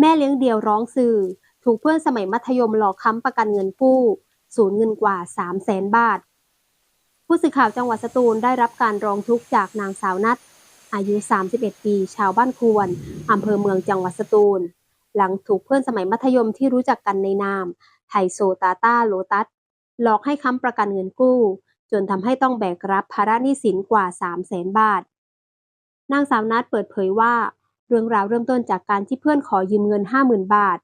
แม่เลี้ยงเดี่ยวร้องสื่อ ถูกเพื่อนสมัยมัธยมหลอกค้ำประกันเงินกู้ สูญเงินกว่า 3 0 0แสนบาท ผู้สื่อข่าวจังหวัดสตูลได้รับการร้องทุกข์จากนางสาวนัทอายุ 31 ปี ชาวบ้านควรอำเภอเมืองจังหวัดสตูล หลังถูกเพื่อนสมัยมัธยมที่รู้จักกันในนาม ไทโซตาต้าโลตัส หลอกให้ค้ำประกันเงินกู้ จนทำให้ต้องแบกรับภาระหนี้สินกว่า 3 0 0แสนบาท นางสาวนัทเปิดเผยว่า เรื่องราวเริ่มต้นจากการที่เพื่อนขอยืมเงิน 50,000 บาท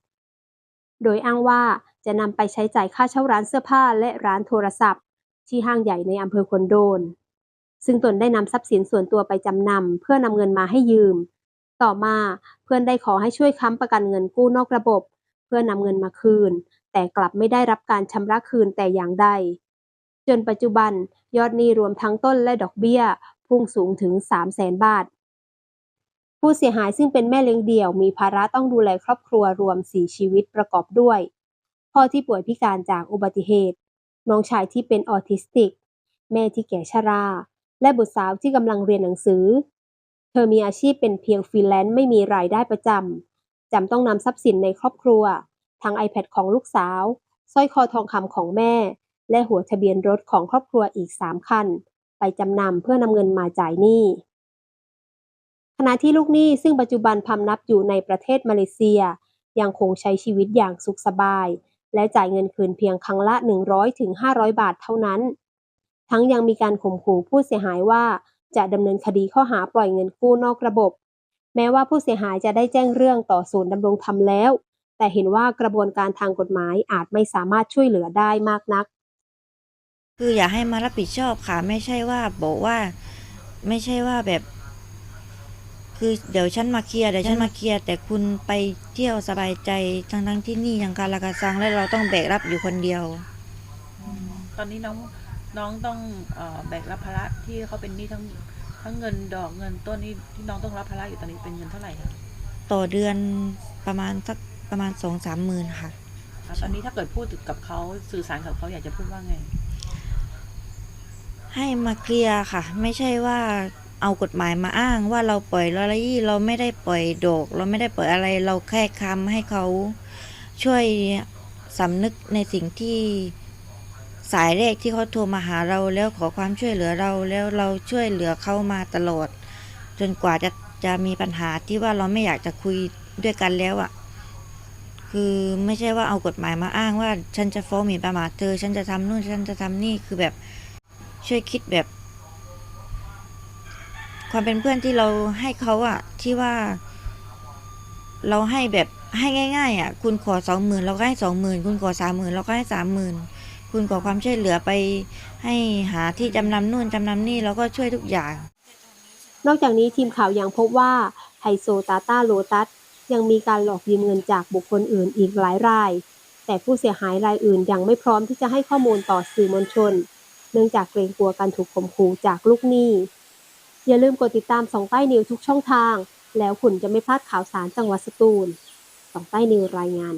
โดยอ้างว่าจะนำไปใช้จ่ายค่าเช่าร้านเสื้อผ้าและร้านโทรศัพท์ ที่ห้างใหญ่ในอำเภอควนโดน ซึ่งตนได้นำทรัพย์สินส่วนตัวไปจำนำเพื่อนำเงินมาให้ยืม ต่อมาเพื่อนได้ขอให้ช่วยค้ำประกันเงินกู้นอกระบบ เพื่อนำเงินมาคืน แต่กลับไม่ได้รับการชำระคืนแต่อย่างใด จนปัจจุบันยอดหนี้รวมทั้งต้นและดอกเบี้ย พุ่งสูงถึง 3 0 0แสนบาท ผู้เสียหายซึ่งเป็นแม่เลี้ยงเดี่ยว มีภาระต้องดูแลครอบครัวรวม 4 ชีวิตประกอบด้วย พ่อที่ป่วยพิการจากอุบัติเหตุ น้องชายที่เป็นออทิสติก แม่ที่แก่ชรา และบุตรสาวที่กำลังเรียนหนังสือ เธอมีอาชีพเป็นเพียงฟรีแลนซ์ไม่มีรายได้ประจำจำต้องนำทรัพย์สินในครอบครัว ทั้ง iPad ของลูกสาวสร้อยคอทองคำของแม่ และหัวทะเบียนรถของครอบครัวอีก 3 คัน ไปจำนำเพื่อนำเงินมาจ่ายหนี้ ขณะที่ลูกหนี้ซึ่งปัจจุบันพำนับอยู่ในประเทศมาเลเซีย ยังคงใช้ชีวิตอย่างสุขสบาย และจ่ายเงินคืนเพียงครั้งละ 100-500บาทเท่านั้น ทั้งยังมีการข่มขู่ผู้เสียหายว่าจะดำเนินคดีข้อหาปล่อยเงินกู้นอกระบบ แม้ว่าผู้เสียหายจะได้แจ้งเรื่องต่อศูนย์ดำรงธรรมแล้ว แต่เห็นว่ากระบวนการทางกฎหมายอาจไม่สามารถช่วยเหลือได้มากนัก คืออยากให้มารับผิดชอบค่ะ ไม่ใช่ว่าบอกว่า ไม่ใช่ว่าแบบ คือเดี๋ยวฉันมาเคลียร์เดี๋ยวฉันมาเคลียร์แต่คุณไปเที่ยวสบายใจทั้งทั้งๆที่นี่ยังการละกาซังและเราต้องแบกรับอยู่คนเดียว ตอนนี้น้องน้องต้องเอ่อแบกรับภาระที่เขาเป็นหนี้ทั้งทั้งเงินดอกเงินต้นนี่ที่น้องต้องรับภาระอยู่ตอนนี้เป็นเงินเท่าไหร่คะต่อเดือนประมาณสักประมาณสองสามหมื่นค่ะ อะตอนนี้ถ้าเกิดพูดกับเขาสื่อสารกับเขาอยากจะพูดว่าไง ให้มาเคลียร์ค่ะ ไม่ใช่ว่า เอากฎหมายมาอ้างว่าเราปล่อยลอรี่ เราไม่ได้ปล่อยดอก เราไม่ได้ปล่อยอะไร เราแค่คำให้เขาช่วยสำนึกในสิ่งที่สายแรกที่เขาโทรมาหาเราแล้วขอความช่วยเหลือเราแล้วเราช่วยเหลือเขามาตลอด จนกว่าจะจะมีปัญหาที่ว่าเราไม่อยากจะคุยด้วยกันแล้วอะ่ะ คือไม่ใช่ว่าเอากฎหมายมาอ้างว่า ฉันจะฟ้องหมิ่นประมาทเธอ ฉันจะทำนู่นฉันจะทำนี่คือแบบช่วยคิดแบบ ความเป็นเพื่อนที่เราให้เขาอะที่ว่า เราให้แบบให้ง่าย ๆอะคุณขอสองหมื่นเราก็ให้สองหมื่นคุณขอสามหมื่นเราก็ให้สามหมื่นคุณขอความช่วยเหลือไป ให้หาที่จำนำนู่นจำนำนี่เราก็ช่วยทุกอย่าง นอกจากนี้ทีมข่าวยังพบว่าไฮโซตาต้าโลตัสยังมีการหลอกยืมเงินจากบุคคลอื่นอีกหลายราย แต่ผู้เสียหายรายอื่นยังไม่พร้อมที่จะให้ข้อมูลต่อสื่อมวลชน เนื่องจากเกรงกลัวการถูกข่มขู่จากลูกหนี้ อย่าลืมกดติดตามสองใต้นิวทุกช่องทาง แล้วคุณจะไม่พลาดข่าวสารจังหวัดสตูลสองใต้นิวรายงาน